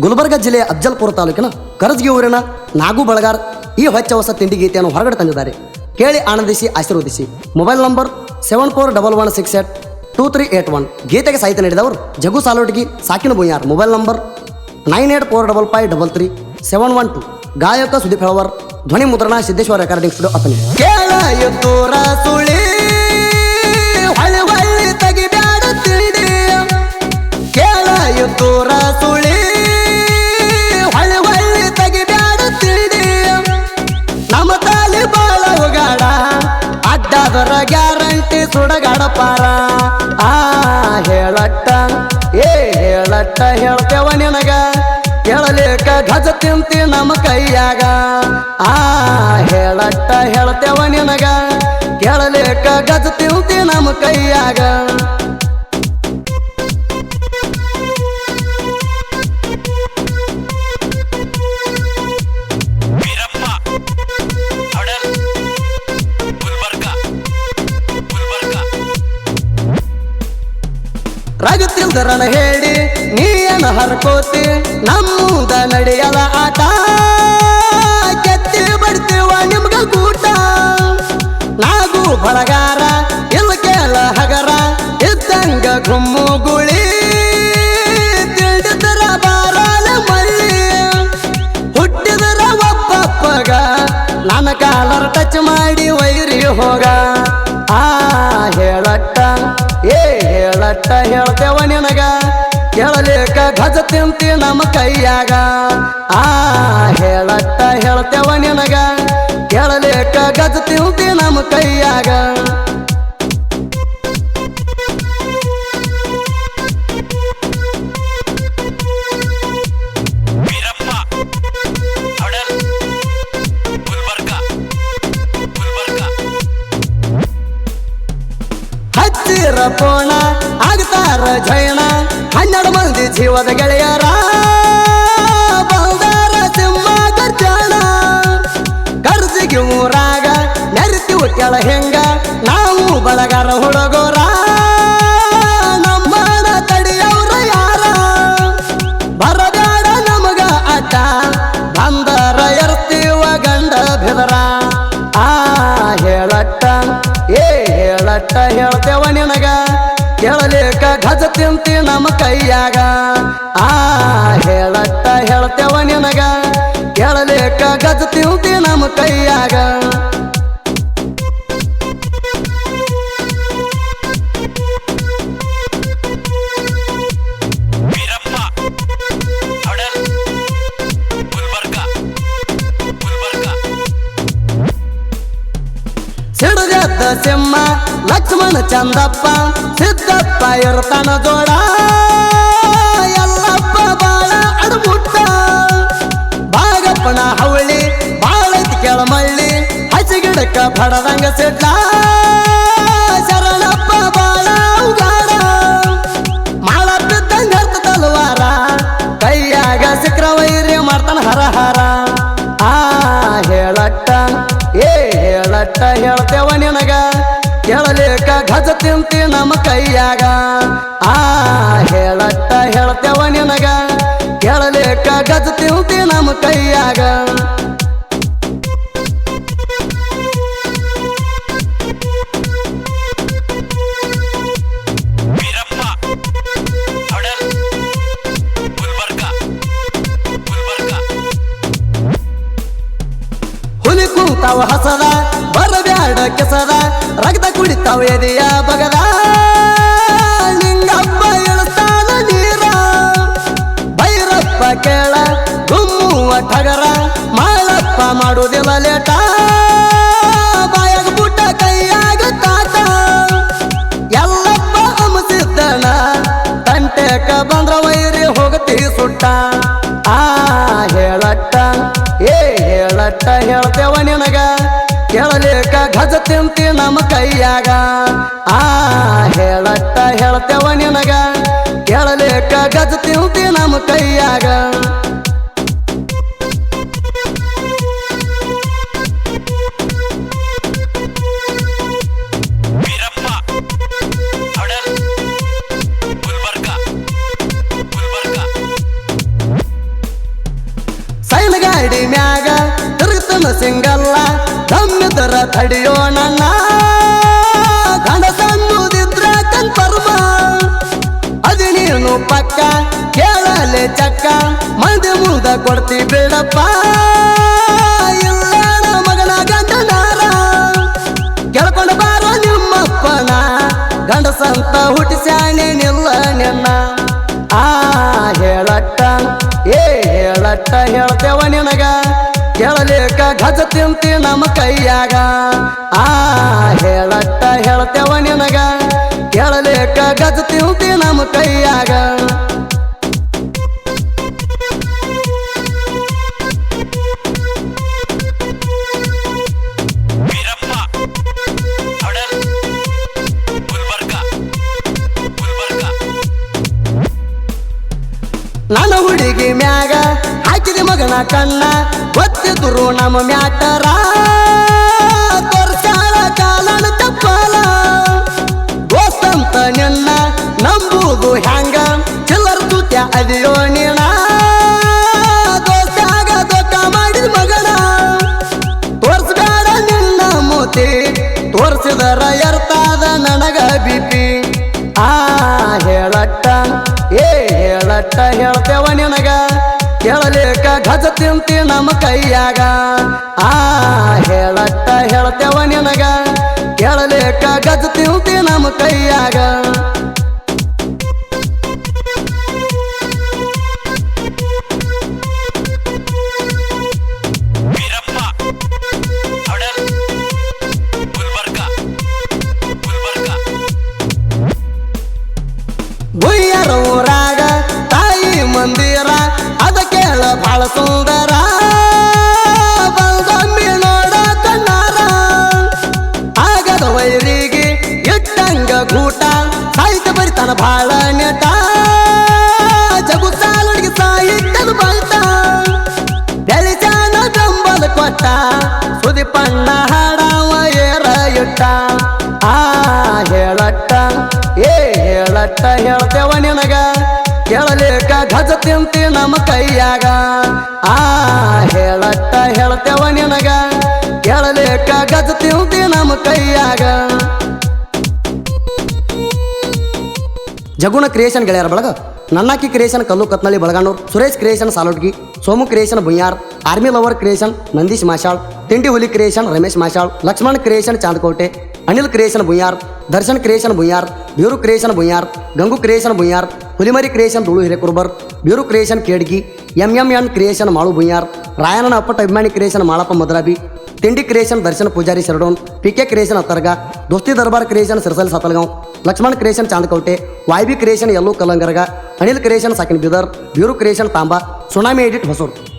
ಗುಲ್ಬರ್ಗ ಜಿಲ್ಲೆಯ ಅಫ್ಜಲ್ಪುರ ತಾಲೂಕಿನ ಕರಜ್ಗಿ ಊರಿನ ನಾಗು ಬಳಗಾರ್ ಈ ಹೊಚ್ಚ ಹೊಸ ತಿಂಡಿ ಗೀತೆಯನ್ನು ಹೊರಗಡೆ ತಂದಿದ್ದಾರೆ. ಕೇಳಿ ಆನಂದಿಸಿ, ಆಶೀರ್ವದಿಸಿ. Mobile number seven four double one six eight two three eight one ಗೀತೆಗೆ ಸಾಹಿತ್ಯ ನೀಡಿದವರು Jagu ಸಾಲೋಟಗಿ ಸಾಕಿನ Buyyar mobile number nine eight four double five double three seven one two ಗಾಯಕ ಸುದೀಪ್ ಹೆಳವರ್, ಧ್ವನಿ ಮುದ್ರಣ ಸಿದ್ದೇಶ್ವರ ರೆಕಾರ್ಡಿಂಗ್ ಸ್ಟುಡಿಯೋ ಸುಳಿ ಪಾರ ಆ, ಹೇಳಟ್ಟ. ಏ, ಹೇಳಟ್ಟ, ಹೇಳ್ತೇವ ನಿನಗ. ಕೇಳಲಿಕ್ಕ ಗಜ ತಿಂತಿ ನಮ್ಮ ಕೈಯಾಗ. ಆ, ಹೇಳಟ್ಟ, ಹೇಳ್ತೇವ ನಿನಗ. ಕೇಳಲಿಕ್ಕ ಗಜ ತಿಂತಿ ನಮ್ಮ ಕೈಯಾಗ. ರಗತಿಲ್ದರನ ಹೇಳಿ, ನೀಯನ ಹರ್ಕೋತಿ, ನಮ್ಮೂದ ನಡೆಯಲ ಆಟ. ಕೆತ್ತಿ ಬಡ್ತೀವ ನಿಮ್ಗ ಕೂಟ. ನಾಗು ಬಳಗಾರ ಇಲ್ಲ ಕೇಳ ಹಗರ ಇದ್ದಂಗ ಗುಮ್ಮು ಗುಳಿ. ತಿಳಿದರ ಬಾರಾಲ ಮಳ್ಳಿ. ಹುಟ್ಟಿದರ ಒಪ್ಪಪ್ಪಗ ನನ್ನ ಕಾಲರ್ ಟಚ್ ಮಾಡಿ ವೈರಿ ಹೋಗ. ಹೇಳಟ್ಟ ಹೇಳ್ತೇವ ನಿನಗ. ಹೇಳಲೇಕ ಗಜ ತಿಂತಿ ನಮ್ಮ ಕೈಯಾಗ. ಆ, ಹೇಳಟ್ಟ ಹೇಳ್ತೇವ ನಿನಗ. ಹೇಳಲೇಕ ಗಜ ತಿಂತಿ ನಮ್ಮ ಕೈಯಾಗ. ಹಚ್ಚಿರ ಪೋಣ ಆಗ್ತಾರ ಜಯಣ ಹನ್ನೆರಡು ಮಂದಿ ಜೀವದ ಗೆಳೆಯರ. ಬೌದಾರ ಸಿಂಹ ಗರ್ಜಣ. ಕರ್ಜಿಗೆ ಊರಾಗ ನೆರೆತಿ ಕೆಳ ಹೆಂಗ, ನಾವು ಬಳಗಾರ ಹುಡುಗೋರ. ಕೇಳಲಿಕ್ಕ ಗಜ ತಿಂತಿ ನಮ್ಮ ಕೈಯಾಗ. ಆ ಹೇಳಟ್ಟ ಹೇಳ್ತೇವ ನಿನಗ. ಕೇಳಲಿಕ್ಕ ಗಜ ತಿಂತಿ ನಮ್ಮ ಕೈಯಾಗ. ವೀರಪ್ಪ ಹಡಲ್ ಗುಲ್ಬರ್ಗ ಗುಲ್ಬರ್ಗ. ಸಿಡದೆದ್ದ ಸಿಂಹ ಲಕ್ಷ್ಮಣ ಚಂದಪ್ಪ, ಸಿದ್ದಪ್ಪ ಇರ್ತಾನ ಜೋಡ. ಎಲ್ಲಪ್ಪ ಬಾಳ ಅಡಮುಟ್ಟ. ಭಾಗಪ್ಪನ ಹವಳಿ ಬಾಳೈತಿ ಕೆಳಮಳ್ಳಿ ಹಸಿಗಿಡಕ್ಕ ಬಡದಂಗ ಸಿಡ್ಲ. ಕೇಳಲಿಕ್ಕ ಗಜ ತಿಂತಿ ನಮ್ಮ ಕೈಯಾಗ. ಆ ಹೇಳಟ್ಟ ಹೇಳ್ತೇವ ನಿನಗ. ಕೇಳಲಿಕ್ಕ ಗಜ ತಿಂತಿ ನಮ್ಮ ಕೈಯಾಗ. ವೀರಪ್ಪ ಹಡಲ್ ಗುಲ್ಬರ್ಗ ಗುಲ್ಬರ್ಗ. ಹುಲಿ ಕೂತಾವ ಹಸದ. ಬರಬ್ಯಾಡ ಕೆಸದ, ರಕ್ತ ಕುಡಿತಾವ ಎದೆಯ ಬಗದ. ನಿಂಗಪ್ಪ ಇಳಿಸ್ತಾನ ನೀರ, ಭೈರಪ್ಪ ಕೇಳ ಗುಮ್ಮುವ ಠಗರ, ಮಾಳಪ್ಪ ಮಾಡುವುದಿಲ್ಲ ಲೇಟ. ಬಾಯಾಗ ಬುಟ್ಟ ತಾಟ. ಎಲ್ಲಪ್ಪ ಬಂದ್ರ ವೈರಿ ಹೋಗತಿ ಸುಟ್ಟ. ಆ ಹೇಳಟ್ಟ, ಏ ಹೇಳಟ್ಟ ಹೇಳ್ತೇವ ನಿನಗ. ಕೇಳಲಿಕ್ಕ ಗಜ ತಿಂತಿ ನಮ್ಮ ಕೈಯಾಗ. ಆ ಹೇಳತ್ತ ಹೇಳ್ತೇವ ನಿನಗ. ಕೇಳಲೇಕ ಗಜ ತಿಂತಿ ನಮ್ಮ ಕೈಯಾಗ. ತಡಿಯೋಣ ಗಂಡಸನ್ನುದಿದ್ರ ಕಲ್ಪರ್ವ ಅದು ನೀನು ಪಕ್ಕ ಕೇಳಲೆ ಚಕ್ಕ ಮಂದಿ ಮುಂದ ಕೊಡ್ತಿ ಬೇಡಪ್ಪ. ಇಲ್ಲ ಮಗನ ಗಂಡನಾರ. ಕೇಳ್ಕೊಂಡು ಬಾರೋ ನಿಮ್ಮಪ್ಪನ, ಗಂಡಸಂತ ಹುಟ್ಟಿಸ್ಯಾನೆ ನಿಲ್ಲ ನಿನ್ನ. ಆ, ಹೇಳಟ್ಟ, ಏ, ಹೇಳಟ್ಟ, ಹೇಳ್ತೇವ ಗಜ ತಿಂತಿ ನಮ್ಮ ಕೈಯಾಗ. ಆ ಹೇಳಟ್ಟ ಹೇಳ್ತೇವ ನಿನಗ. ಕೇಳಲೇಕ ಗಜ ತಿಂತಿ ನಮ್ಮ ಕೈಯಾಗ. ನನ್ನ ಹುಡುಗಿ ಮ್ಯಾಗ ಹಾಕಿದ ಮಗನ ಕಣ್ಣ ಗೊತ್ತಿದ್ರು ನಮ್ಮ ಮ್ಯಾಟರ. ತೋರ್ಸಾಳ ಕಾಲನ ತಪ್ಪಲ ದೋಸ್ತಂತ ನಿನ್ನ ನಂಬುದು ಹ್ಯಾಂಗ? ಚಿಲ್ಲರ ತೂತ್ಯ ಅದಿಯೋ ನೀನ? ದೋಸ್ತಾಗ ದೊಡ್ಡ ಮಾಡಿದ ಮಗನ? ತೋರ್ಸ್ಬೇಡ ನಿನ್ನ ಮೂತಿ, ತೋರ್ಸಿದರ ಎರ್ತಾದ ನನಗ ಬಿಪಿ. ಆ, ಹೇಳಟ್ಟ, ಏ, ಹೇಳಟ್ಟ, ಹೇಳ್ತೇವ ನಿನಗ. ಕೇಳಲೇಕ ಗಜ ತಿಂತಿ ನಮ್ಮ ಕೈಯಾಗ. ಆ ಹೇಳಟ್ಟ ಹೇಳ್ತೇವ ನಿನಗ. ಕೇಳಲೇಕ ಗಜ ತಿಂತಿ ನಮ್ಮ ಕೈಯಾಗ. ಹೇಳ್ತೇವ ನಿನಗ, ಕೇಳಲೇಕ ಗಜ ತಿಂತಿ ನಮ್ಮ ಕೈಯಾಗ. ಆ ಹೇಳಟ್ಟ ಹೇಳ್ತೇವ ನಿನಗ, ಕೇಳಲೇಕ ಗಜ ತಿಂತಿ ನಮ್ಮ ಕೈಯಾಗ. ಜಗುಣ ಕ್ರಿಯೇಷನ್ ಗೆಳೆಯರ ಬಳಗ, ನನ್ನಾಕಿ creation Kallu Katnalli Balaganur Suresh creation Salotgi Somu creation Buyyar, army lover creation Nandish Mashal ತಿಂಡಿ ಹುಲಿ creation Ramesh Mashal Laxman creation Chandakote. Anil creation Buyyar Darshan creation Buyyar Byuru creation Buyyar Gangu creation Buyyar ಹುಲಿಮರಿ creation Dulu Hirekurbar Byuru creation Kedgi M M N creation Malu Buyyar ರಾಯಣ್ಣನ ಅಪ್ಪಟ ಅಭಿಮಾನಿ creation Malappa Madrabi ತಿಂಡಿ creation Darshan Pujari Sharadon P K creation Attarga ದೋಸ್ತಿ ದರ್ಬಾರ್ creation Sirsal Satalgaon Laxman creation Chandakote YB creation Yallu Kallangaraga Anil creation ಸಾಕಿನ್ Bidar Byuru creation Tamba tsunami edit Hosur